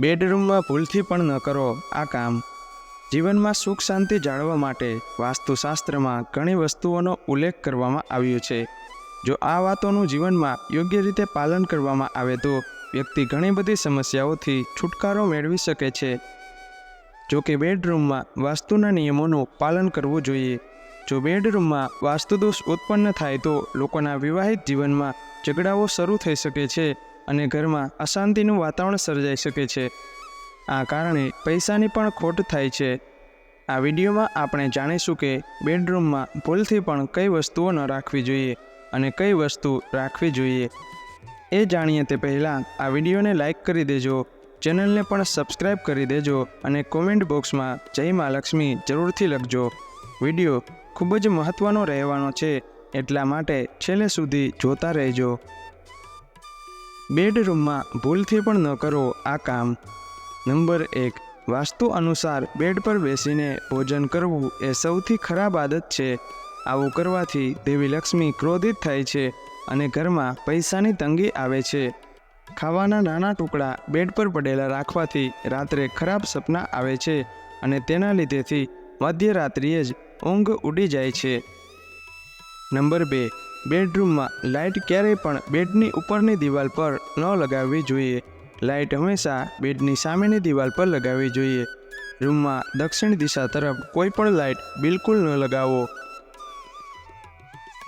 બેડરૂમમાં ભૂલથી પણ ન કરો આ કામ. જીવનમાં સુખ શાંતિ જાળવવા માટે વાસ્તુશાસ્ત્રમાં ઘણી વસ્તુઓનો ઉલ્લેખ કરવામાં આવ્યો છે. જો આ વાતોનું જીવનમાં યોગ્ય રીતે પાલન કરવામાં આવે તો વ્યક્તિ ઘણી બધી સમસ્યાઓથી છુટકારો મેળવી શકે છે. જો કે બેડરૂમમાં વાસ્તુના નિયમોનું પાલન કરવું જોઈએ. જો બેડરૂમમાં વાસ્તુદોષ ઉત્પન્ન થાય તો લોકોના વિવાહિત જીવનમાં ઝઘડાઓ શરૂ થઈ શકે છે. અને ઘરમાં અશાંતિનું વાતાવરણ સર્જાઈ શકે છે. આ કારણે પૈસાની પણ ખોટ થાય છે. આ વિડીયોમાં આપણે જાણીશું કે બેડરૂમમાં ભૂલથી પણ કઈ વસ્તુઓ ન રાખવી જોઈએ અને કઈ વસ્તુ રાખવી જોઈએ. એ જાણીએ તે પહેલાં આ વિડીયોને લાઈક કરી દેજો, ચેનલને પણ સબસ્ક્રાઈબ કરી દેજો અને કોમેન્ટ બોક્સમાં જય મા લક્ષ્મી જરૂરથી લખજો. વીડિયો ખૂબ જ મહત્ત્વનો રહેવાનો છે, એટલા માટે છેલ્લે સુધી જોતા રહેજો. બેડરૂમમાં ભૂલથી પણ ન કરો આ કામ. નંબર એક, વાસ્તુ અનુસાર બેડ પર બેસીને ભોજન કરવું એ સૌથી ખરાબ આદત છે. આવું કરવાથી દેવી લક્ષ્મી ક્રોધિત થાય છે અને ઘરમાં પૈસાની તંગી આવે છે. ખાવાના નાના ટુકડા બેડ પર પડેલા રાખવાથી રાત્રે ખરાબ સપના આવે છે અને તેના લીધેથી મધ્યરાત્રિએ જ ઊંઘ ઉડી જાય છે. નંબર બે બેડરૂમમાં લાઇટ ક્યારેય પણ બેડની ઉપરની દિવાલ પર ન લગાવવી જોઈએ. લાઇટ હંમેશા બેડની સામેની દિવાલ પર લગાવવી જોઈએ. રૂમમાં દક્ષિણ દિશા તરફ કોઈ પણ લાઇટ બિલકુલ ન લગાવો.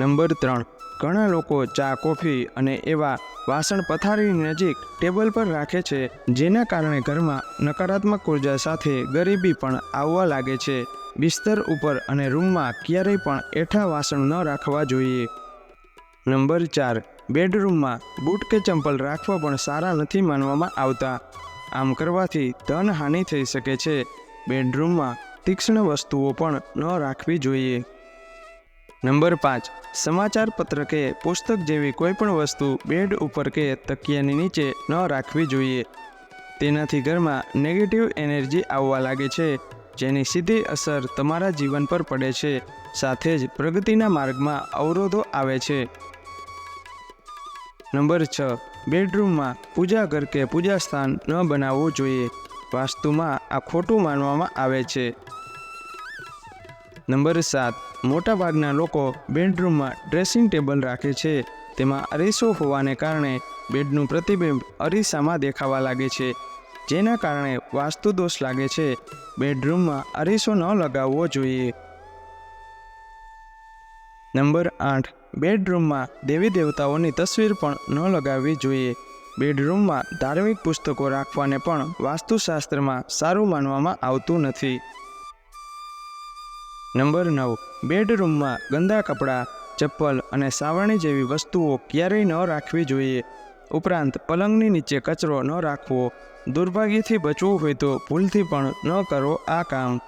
નંબર ત્રણ. ઘણા લોકો ચા, કોફી અને એવા વાસણ પથારીની નજીક ટેબલ પર રાખે છે, જેના કારણે ઘરમાં નકારાત્મક ઊર્જા સાથે ગરીબી પણ આવવા લાગે છે. બિસ્તર ઉપર અને રૂમમાં ક્યારેય પણ એઠા વાસણ ન રાખવા જોઈએ. નંબર ચાર, બેડરૂમમાં બૂટ કે ચંપલ રાખવા પણ સારા નથી માનવામાં આવતા. આમ કરવાથી ધન હાનિ થઈ શકે છે. બેડરૂમમાં તીક્ષ્ણ વસ્તુઓ પણ ન રાખવી જોઈએ. નંબર પાંચ, સમાચાર પત્ર કે પુસ્તક જેવી કોઈપણ વસ્તુ બેડ ઉપર કે તકિયાની નીચે ન રાખવી જોઈએ. તેનાથી ઘરમાં નેગેટિવ એનર્જી આવવા લાગે છે, જેની સીધી અસર તમારા જીવન પર પડે છે. સાથે જ પ્રગતિના માર્ગમાં અવરોધો આવે છે. નંબર છ. બેડરૂમમાં પૂજા ઘર કે પૂજા સ્થાન ન બનાવવું જોઈએ. વાસ્તુમાં આ ખોટું માનવામાં આવે છે. નંબર સાત. મોટાભાગના લોકો બેડરૂમમાં ડ્રેસિંગ ટેબલ રાખે છે. તેમાં અરીસો હોવાને કારણે બેડનું પ્રતિબિંબ અરીસામાં દેખાવા લાગે છે. જેના કારણે વાસ્તુ દોષ લાગે છે. બેડરૂમમાં અરીસો ન લગાવવો જોઈએ. નંબર આઠ. બેડરૂમમાં દેવી દેવતાઓની તસવીર પણ ન લગાવવી જોઈએ. બેડરૂમમાં ધાર્મિક પુસ્તકો રાખવાને પણ વાસ્તુશાસ્ત્રમાં સારું માનવામાં આવતું નથી. નંબર નવ. બેડરૂમમાં ગંદા કપડાં, ચપ્પલ અને સાવરણી જેવી વસ્તુઓ ક્યારેય ન રાખવી જોઈએ. ઉપરાંત પલંગની નીચે કચરો ન રાખવો. દુર્ભાગ્યથી બચવું હોય તો ભૂલથી પણ ન કરો આ કામ.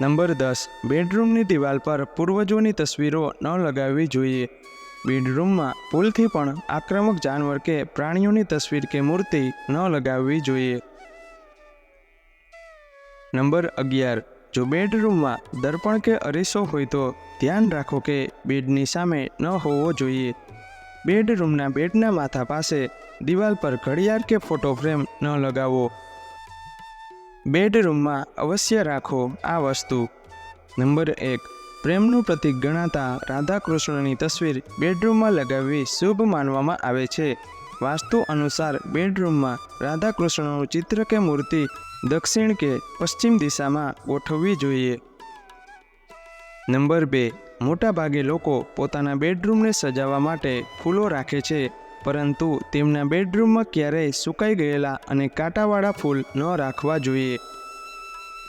નંબર દસ, બેડરૂમની દિવાલ પર પૂર્વજોની તસવીરો ન લગાવવી જોઈએ. બેડરૂમમાં ભૂલથી પણ આક્રમક જાનવર કે પ્રાણીઓની તસવીર કે મૂર્તિ ન લગાવવી જોઈએ. નંબર અગિયાર, જો બેડરૂમમાં દર્પણ કે અરીસો હોય તો ધ્યાન રાખો કે બેડની સામે ન હોવો જોઈએ. બેડરૂમના બેડના માથા પાસે દિવાલ પર ઘડિયાળ કે ફોટો ફ્રેમ ન લગાવો. બેડરૂમમાં અવશ્ય રાખો આ વસ્તુ. નંબર એક, પ્રેમનું પ્રતીક ગણાતા રાધા કૃષ્ણની તસવીર બેડરૂમમાં લગાવવી શુભ માનવામાં આવે છે. વાસ્તુ અનુસાર બેડરૂમમાં રાધાકૃષ્ણનું ચિત્ર કે મૂર્તિ દક્ષિણ કે પશ્ચિમ દિશામાં ગોઠવવી જોઈએ. નંબર બે, મોટાભાગે લોકો પોતાના બેડરૂમને સજાવવા માટે ફૂલો રાખે છે. પરંતુ તેમના બેડરૂમમાં ક્યારેય સુકાઈ ગયેલા અને કાંટાવાળા ફૂલ ન રાખવા જોઈએ.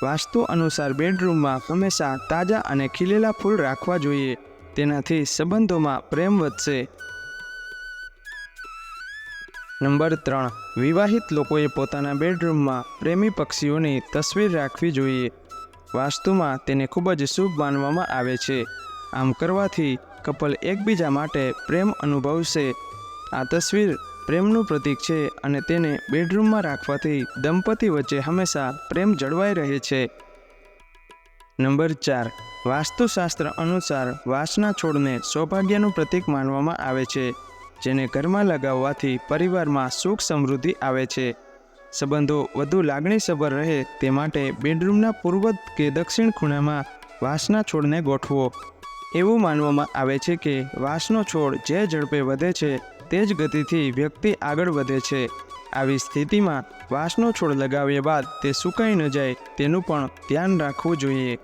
વાસ્તુ અનુસાર બેડરૂમમાં હંમેશા તાજા અને ખીલેલા ફૂલ રાખવા જોઈએ. તેનાથી સંબંધોમાં પ્રેમ વધશે. નંબર ત્રણ. વિવાહિત લોકોએ પોતાના બેડરૂમમાં પ્રેમી પક્ષીઓની તસવીર રાખવી જોઈએ. વાસ્તુમાં તેને ખૂબ જ શુભ માનવામાં આવે છે. આમ કરવાથી કપલ એકબીજા માટે પ્રેમ અનુભવશે. આ તસવીર પ્રેમનું પ્રતીક છે અને તેને બેડરૂમમાં રાખવાથી દંપતી વચ્ચે હંમેશા પ્રેમ જળવાઈ રહે છે. નંબર ચાર. વાસ્તુશાસ્ત્ર અનુસાર વાસના છોડને સૌભાગ્યનું પ્રતીક માનવામાં આવે છે, જેને ઘરમાં લગાવવાથી પરિવારમાં સુખ સમૃદ્ધિ આવે છે. સંબંધો વધુ લાગણીસભર રહે તે માટે બેડરૂમના પૂર્વ કે દક્ષિણ ખૂણામાં વાંસના છોડને ગોઠવો. એવું માનવામાં આવે છે કે વાંસનો છોડ જે ઝડપે વધે છે તે જ ગતિથી વ્યક્તિ આગળ વધે છે. આવી સ્થિતિમાં વાંસનો છોડ લગાવ્યા બાદ તે સુકાઈ ન જાય તેનું પણ ધ્યાન રાખવું જોઈએ.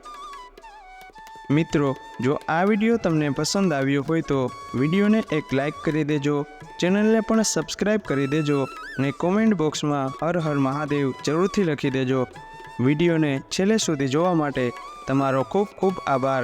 મિત્રો, જો આ વીડિયો તમને પસંદ આવ્યો હોય તો વિડીયોને એક લાઈક કરી દેજો, ચેનલને પણ સબસ્ક્રાઈબ કરી દેજો અને કોમેન્ટ બોક્સમાં હર હર મહાદેવ જરૂરથી લખી દેજો. વિડીયોને છેલ્લે સુધી જોવા માટે તમારો ખૂબ ખૂબ આભાર.